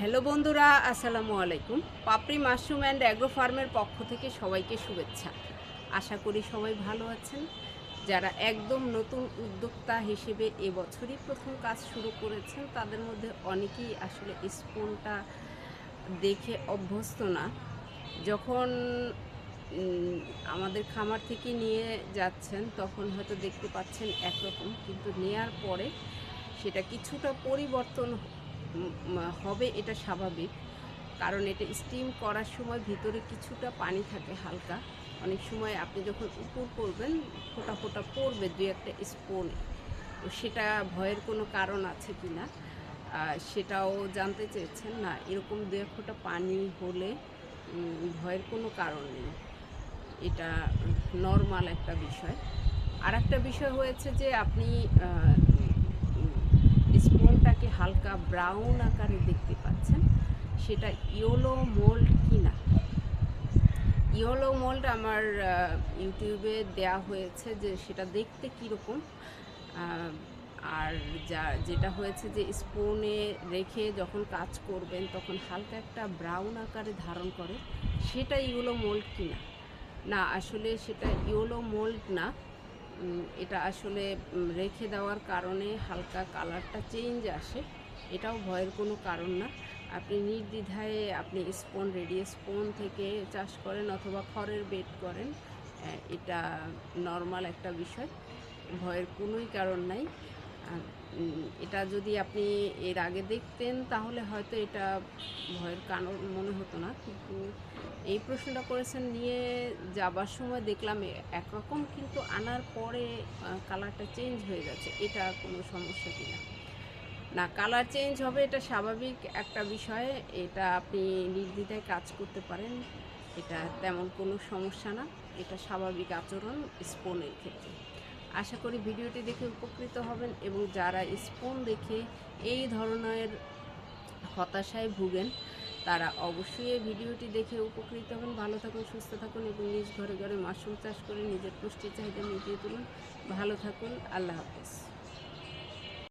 Hello বন্ধুরা, আসসালামু আলাইকুম। পাপড়ি মাশরুম অ্যান্ড অ্যাগ্রো ফার্মের পক্ষ থেকে সবাইকে শুভেচ্ছা। আশা করি সবাই ভালো আছেন। যারা একদম নতুন উদ্যোক্তা হিসেবে এবছরই প্রথম কাজ শুরু করেছেন, তাদের মধ্যে অনেকেই আসলে স্পুনটা দেখে অভ্যস্ত না। যখন আমাদের খামার থেকে নিয়ে যাচ্ছেন, তখন হয়তো দেখতে পাচ্ছেন একরকম, কিন্তু নেয়ার পরে সেটা কিছুটা পরিবর্তন হবে এটা স্বাভাবিক। কারণ এটা স্টিম করার সময় ভিতরে কিছুটা পানি থাকে হালকা। অনেক সময় আপনি যখন উপর করবেন, ফোটা ফোটা পড়বে দুই একটা স্পুনে তো সেটা ভয়ের কোনো কারণ আছে কি না সেটাও জানতে চেয়েছেন। না, এরকম দু এক ফোঁটা পানি হলে ভয়ের কোনো কারণ নেই। এটা নর্মাল একটা বিষয়। আর একটা বিষয় হয়েছে যে আপনি স্পুনটাকে হালকা ব্রাউন আকারে দেখতে পাচ্ছেন, সেটা ইয়েলো মোল্ড কিনা। ইয়েলো মোল্ড আমার ইউটিউবে দেয়া হয়েছে যে সেটা দেখতে কীরকম আর যা, যেটা হয়েছে যে স্পুনে রেখে যখন কাজ করবেন তখন হালকা একটা ব্রাউন আকারে ধারণ করে, সেটা ইয়েলো মোল্ড কিনা। না, আসলে সেটা ইয়েলো মোল্ড না এটা আসলে রেখে দেওয়ার কারণে হালকা কালারটা চেঞ্জ আসে। এটাও ভয়ের কোনো কারণ না। আপনি নির্দ্বিধায় আপনি স্পন, রেডি স্পন থেকে চাষ করেন অথবা খড়ের বেড করেন এটা নর্মাল একটা বিষয়। ভয়ের কোনোই কারণ নাই। এটা যদি আপনি এর আগে দেখতেন, তাহলে হয়তো এটা ভয়ের কারণ মনে হতো না। কিন্তু এই প্রশ্নটা করেছেন নিয়ে যাবার সময় দেখলাম একরকম, কিন্তু আনার পরে কালারটা চেঞ্জ হয়ে যাচ্ছে এটা কোনো সমস্যা কিনা? না কালার চেঞ্জ হবে, এটা স্বাভাবিক একটা বিষয়। এটা আপনি নির্দ্বিধায় কাজ করতে পারেন। এটা তেমন কোনো সমস্যা না। এটা স্বাভাবিক আচরণ স্পোনের ক্ষেত্রে। আশা করি ভিডিওটি দেখে উপকৃত হবেন এবং যারা স্পুন দেখে এই ধরনের হতাশায় ভুগেন, তারা অবশ্যই এই ভিডিওটি দেখে উপকৃত হবেন। ভালো থাকুন, সুস্থ থাকুন এবং নিজ ঘরে ঘরে মাশরুম চাষ করে নিজের পুষ্টি চাহিদা মিটিয়ে তুলুন। ভালো থাকুন, আল্লাহ হাফেজ।